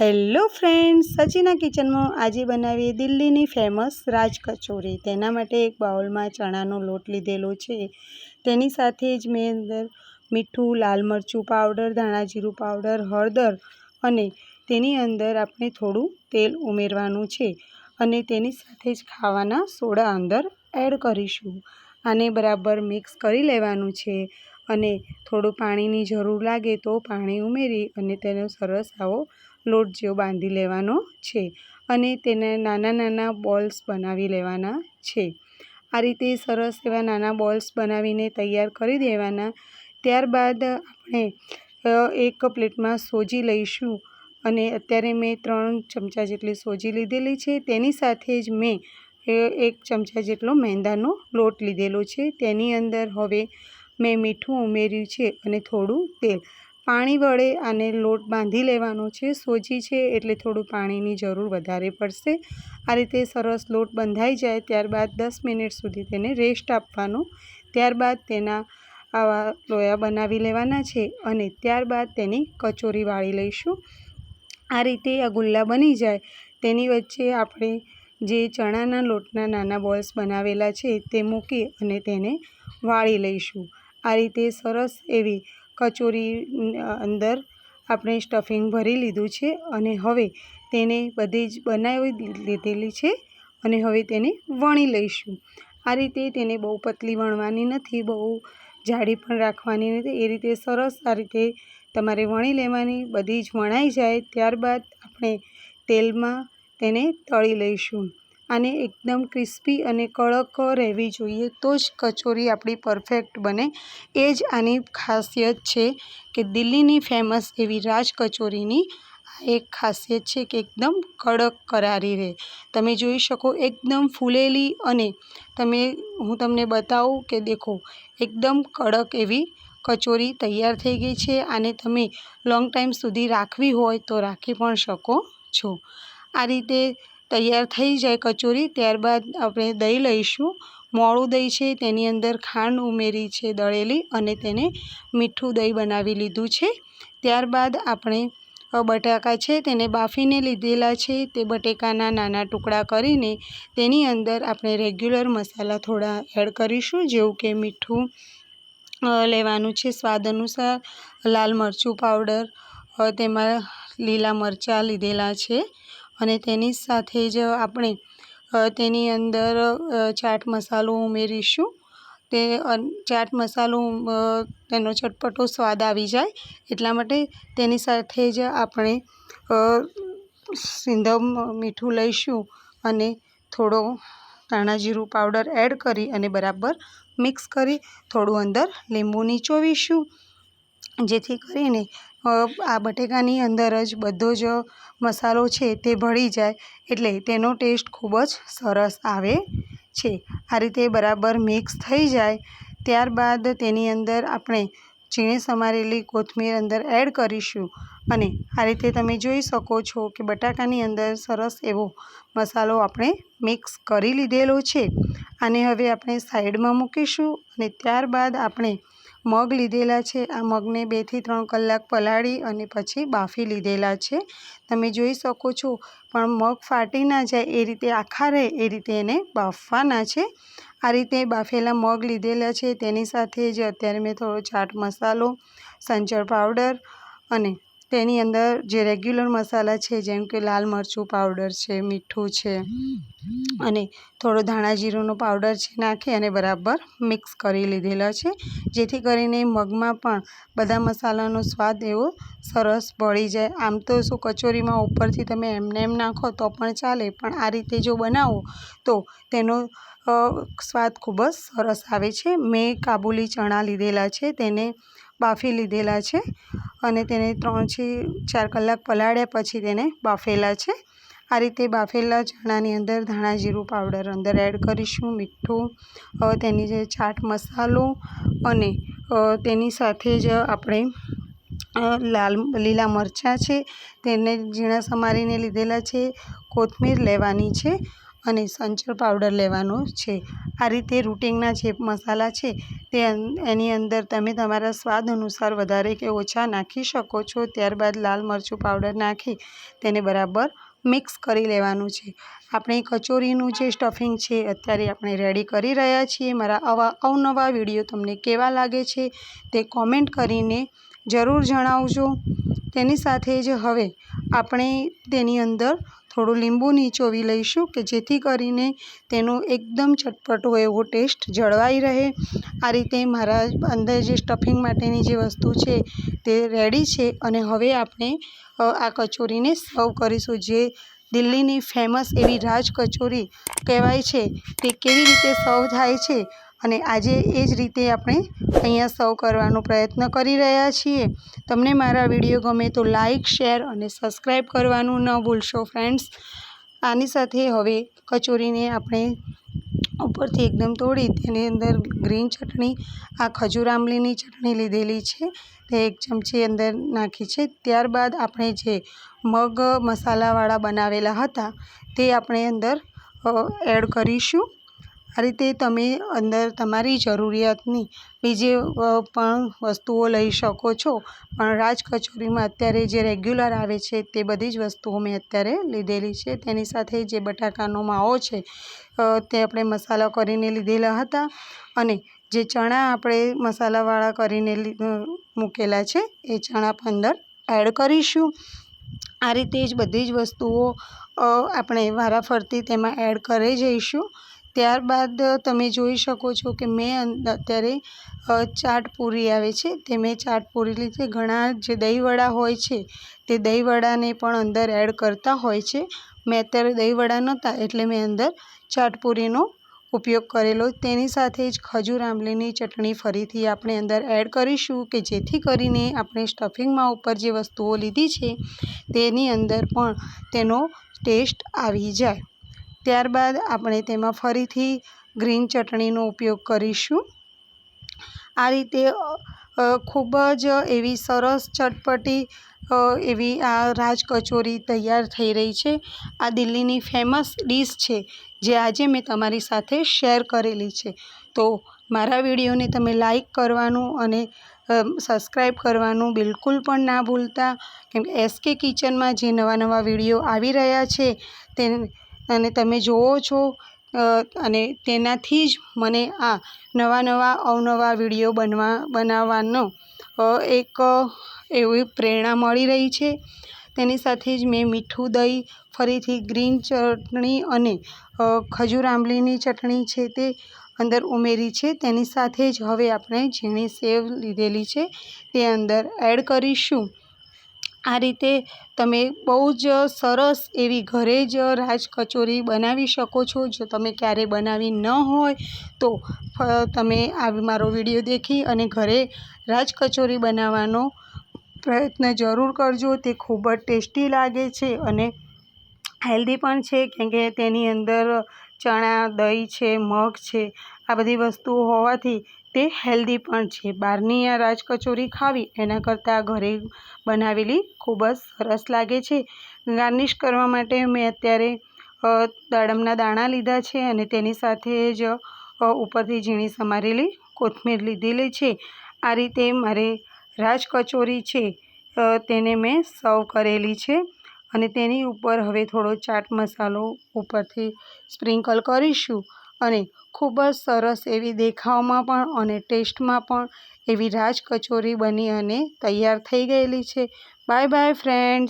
Hello friends, સચિના કિચનમાં આજે બનાવીએ દિલ્હીની ફેમસ રાજ કચોરી. તેના માટે એક બાઉલમાં ચણાનો લોટ લીધેલો છે. તેની સાથે જ મેં અંદર મીઠું, લાલ મરચું પાવડર, ધાણા જીરું પાવડર, હળદર અને તેની અંદર આપણે થોડું તેલ ઉમેરવાનું છે અને તેની સાથે જ ખાવાના સોડા અંદર એડ કરીશું. આને બરાબર મિક્સ કરી લેવાનું છે અને થોડું પાણીની જરૂર લાગે તો પાણી ઉમેરી અને તેનો સરસ આવો લોટ જેવો બાંધી લેવાનો છે અને તેને નાના નાના બોલ્સ બનાવી લેવાના છે. આ રીતે સરસ એવા નાના બોલ્સ બનાવીને તૈયાર કરી દેવાના. ત્યારબાદ આપણે એક પ્લેટમાં સોજી લઈશું અને અત્યારે મેં ત્રણ ચમચા જેટલી સોજી લીધેલી છે. તેની સાથે જ મેં એક ચમચા જેટલો મેંદાનો લોટ લીધેલો છે. તેની અંદર હવે મેં મીઠું ઉમેર્યું છે અને થોડું તેલ. પાણી વડે આને લોટ બાંધી લેવાનો છે, સોજી છે એટલે થોડું પાણીની જરૂર વધારે પડશે. આ રીતે સરસ લોટ બંધાઈ જાય ત્યારબાદ દસ મિનિટ સુધી તેને રેસ્ટ આપવાનો. ત્યારબાદ તેના આવા લોયા બનાવી લેવાના છે અને ત્યારબાદ તેની કચોરી વાળી લઈશું. આ રીતે આ ગુલ્લા બની જાય. તેની વચ્ચે આપણે જે ચણાના લોટના નાના બોલ્સ બનાવેલા છે તે મૂકી અને તેને વાળી લઈશું. આ રીતે સરસ એવી કચોરી અંદર આપણે સ્ટફિંગ ભરી લીધું છે અને હવે તેને બધી જ બનાવી લીધેલી છે અને હવે તેને વણી લઈશું. આ રીતે તેને બહુ પતલી વણવાની નથી, બહુ જાડી પણ રાખવાની નથી. એ રીતે સરસ આ રીતે તમારે વણી લેવાની, બધી જ વણાઈ જાય. ત્યારબાદ આપણે તેલમાં તેને તળી લઈશું. આને એકદમ ક્રિસ્પી અને કડક રહેવી જોઈએ, તો જ કચોરી આપણી પરફેક્ટ બને. એ જ આની ખાસિયત છે કે દિલ્હીની ફેમસ એવી રાજ કચોરીની એક ખાસિયત છે કે એકદમ કડક કરારી રહે. તમે જોઈ શકો એકદમ ફૂલેલી અને તમે, હું તમને બતાવું કે દેખો, એકદમ કડક એવી કચોરી તૈયાર થઈ ગઈ છે આને તમે લોંગ ટાઈમ સુધી રાખવી હોય તો રાખી પણ શકો છો. આ રીતે તૈયાર થઈ જાય કચોરી, ત્યારબાદ આપણે દહીં લઈશું. મોળું દહીં છે, તેની અંદર ખાંડ ઉમેરી છે, દળેલી અને તેને મીઠું દહીં બનાવી લીધું છે. ત્યારબાદ આપણે બટાકા છે, તેને બાફીને લીધેલા છે. તે બટેકાના નાના ટુકડા કરીને તેની અંદર આપણે રેગ્યુલર મસાલા થોડા એડ કરીશું, જેવું કે મીઠું લેવાનું છે સ્વાદ અનુસાર, લાલ મરચું પાવડર તેમાં લીલા મરચાં લીધેલા છે. અને તેની સાથે જ આપણે તેની અંદર ચાટ મસાલો ઉમેરીશું. તે ચાટ મસાલો તેનો ચટપટો સ્વાદ આવી જાય. એટલા માટે તેની સાથે જ આપણે સિંધવ મીઠું લઈશું અને થોડો ધાણા જીરું પાવડર એડ કરી અને બરાબર મિક્સ કરી થોડું અંદર લીંબુ નીચોવીશું જેથી કરીને આ બટેકાની અંદર જ બધો જ મસાલો છે તે ભળી જાય એટલે તેનો ટેસ્ટ ખૂબ જ સરસ આવે છે. આ રીતે બરાબર મિક્સ થઈ જાય ત્યારબાદ તેની અંદર આપણે ઝીણી સમારેલી કોથમીર અંદર એડ કરીશું અને આ રીતે તમે જોઈ શકો છો કે બટાકાની અંદર સરસ એવો મસાલો આપણે મિક્સ કરી લીધેલો છે. આને હવે આપણે સાઈડમાં મૂકીશું અને ત્યારબાદ આપણે મગ લીધેલા છે. આ મગને બેથી ત્રણ કલાક પલાળી અને પછી બાફી લીધેલા છે. તમે જોઈ શકો છો, પણ મગ ફાટી ના જાય એ રીતે આખા રહે, એ રીતે એને બાફવાના છે. આ રીતે બાફેલા મગ લીધેલા છે. તેની સાથે જ અત્યારે મેં થોડો ચાટ મસાલો, સંચળ પાવડર અને તેની અંદર જે રેગ્યુલર મસાલા છે, જેમ કે લાલ મરચું પાવડર છે, મીઠું છે અને થોડો ધાણા જીરુંનો પાવડર છે, નાખી અને બરાબર મિક્સ કરી લીધેલા છે. જેથી કરીને મગમાં પણ બધા મસાલાનો સ્વાદ એવો સરસ ભળી જાય. આમ તો શું કચોરીમાં ઉપરથી તમે એમને એમ નાખો તો પણ ચાલે, પણ આ રીતે જો બનાવો તો તેનો સ્વાદ ખૂબ જ સરસ આવે છે. મેં કાબુલી ચણા લીધેલા છે, તેને બાફી લીધેલા છે અને તેને ત્રણથી ચાર કલાક પલાળ્યા પછી તેને બાફેલા છે. આ રીતે બાફેલા ચણાની અંદર ધાણા જીરું પાવડર અંદર એડ કરીશું, મીઠું તેની જે ચાટ મસાલો અને તેની સાથે જ આપણે લાલ, લીલા મરચાં છે, તેને ઝીણા સમારીને લીધેલા છે, કોથમીર લેવાની છે અને સંચળ પાવડર લેવાનો છે. આ રીતે રૂટિનના જે મસાલા છે તે એની અંદર તમે તમારા સ્વાદ અનુસાર વધારે કે ઓછા નાખી શકો છો. ત્યારબાદ લાલ મરચું પાવડર નાખી તેને બરાબર મિક્સ કરી લેવાનું છે. આપણે કચોરીનું જે સ્ટફિંગ છે અત્યારે આપણે રેડી કરી રહ્યા છીએ. મારા આવા અવનવા વીડિયો તમને કેવા લાગે છે તે કોમેન્ટ કરીને જરૂર જણાવજો. તેની સાથે જ હવે આપણે તેની અંદર થોડું લીંબુ નીચોવી લઈશું કે જેથી કરીને તેનો એકદમ ચટપટો એવો ટેસ્ટ જળવાઈ રહે. આ રીતે મારા અંદર જે સ્ટફિંગ માટેની જે વસ્તુ છે તે રેડી છે અને હવે આપણે આ કચોરીને સર્વ કરીશું. જે દિલ્હીની ફેમસ એવી રાજ કચોરી કહેવાય છે તે કેવી રીતે સર્વ થાય છે અને આજે એ જ રીતે આપણે અહીંયા સર્વ કરવાનો પ્રયત્ન કરી રહ્યા છીએ. તમને મારા વીડિયો ગમે તો લાઈક, શેર અને સબસ્ક્રાઈબ કરવાનું ન ભૂલશો ફ્રેન્ડ્સ. આની સાથે હવે કચોરીને આપણે ઉપરથી એકદમ તોડી તેની અંદર ગ્રીન ચટણી, આ ખજૂર આંબલીની ચટણી લીધેલી છે. તે એક ચમચી અંદર નાખી છે. ત્યારબાદ આપણે જે મગ મસાલાવાળા બનાવેલા હતા તે આપણે અંદર એડ કરીશું. આ રીતે તમે અંદર તમારી જરૂરિયાતની બીજી પણ વસ્તુઓ લઈ શકો છો. પણ રાજ કચોરીમાં અત્યારે જે રેગ્યુલર આવે છે તે બધી જ વસ્તુઓ મેં અત્યારે લીધેલી છે. તેની સાથે જે બટાકાનો માવો છે તે આપણે મસાલા કરીને લીધેલા હતા અને જે ચણા આપણે મસાલાવાળા કરીને મૂકેલા છે, એ ચણા પણ અંદર એડ કરીશું. આ રીતે જ બધી જ વસ્તુઓ આપણે વારાફરતી તેમાં એડ કરી જઈશું. ત્યારબાદ તમે જોઈ શકો છો કે મેં અત્યારે ચાટ પૂરી આવે છે. તે મેં ચાટ પૂરી લીધી ઘણા જે દહીંવડા હોય છે, તે દહીંવડાને પણ અંદર એડ કરતા હોય છે. મેં અત્યારે દહીંવડા નહોતા, એટલે મેં અંદર ચાટપુરીનો ઉપયોગ કરેલો. તેની સાથે જ ખજૂર આંબલીની ચટણી ફરીથી આપણે અંદર એડ કરીશું કે જેથી કરીને આપણે સ્ટફિંગમાં ઉપર જે વસ્તુઓ લીધી છે, તેની અંદર પણ તેનો ટેસ્ટ આવી જાય. ત્યારબાદ આપણે તેમાં ફરીથી ગ્રીન ચટણીનો ઉપયોગ કરીશું. આ રીતે ખૂબ જ એવી સરસ ચટપટી એવી આ રાજ કચોરી તૈયાર થઈ રહી છે. આ દિલ્હીની ફેમસ ડીશ છે, જે આજે મેં તમારી સાથે શેર કરેલી છે. તો મારા વિડીયોને તમે લાઈક કરવાનું અને સબસ્ક્રાઈબ કરવાનું બિલકુલ પણ ના ભૂલતા. કેમ કે એસકે કિચનમાં જે નવા નવા વીડિયો આવી રહ્યા છે તે અને તમે જુઓ છો અને તેનાથી જ મને આ નવા નવા, અવનવા વીડિયો બનવા, બનાવવાનો એક એવી પ્રેરણા મળી રહી છે. તેની સાથે જ મેં મીઠું દહીં, ફરીથી ગ્રીન ચટણી અને ખજૂર આંબલીની ચટણી છે તે અંદર ઉમેરી છે. તેની સાથે જ હવે આપણે ઝીણી સેવ લીધેલી છે. તે અંદર એડ કરીશું. આ રીતે તમે બહુ જ સરસ એવી ઘરે જ રાજ કચોરી બનાવી શકો છો. જો તમે ક્યારેય બનાવી ન હોય તો તમે આ મારો વીડિયો દેખી અને ઘરે રાજ કચોરી બનાવવાનો પ્રયત્ન જરૂર કરજો. તે ખૂબ જ ટેસ્ટી લાગે છે અને હેલ્ધી પણ છે, કેમ કે તેની અંદર ચણા, દહીં છે, મગ છે, આ બધી વસ્તુઓ હોવાથી તે હેલ્ધી પણ છે. બહારની આ રાજ કચોરી ખાવી, એના કરતાં ઘરે બનાવેલી ખૂબ જ સરસ લાગે છે. ગાર્નિશ કરવા માટે મેં અત્યારે દાડમના દાણા લીધા છે અને તેની સાથે જ ઉપરથી ઝીણી સમારેલી કોથમીર લીધેલી છે. આ રીતે મારે રાજ કચોરી છે તેને મેં સર્વ કરેલી છે અને તેની ઉપર હવે થોડો ચાટ મસાલો ઉપરથી સ્પ્રિંકલ કરીશું. અને ખૂબ જ સરસ એવી દેખાવમાં પણ અને ટેસ્ટમાં પણ એવી રાજ કચોરી બની અને તૈયાર થઈ ગયેલી છે. Bye bye friends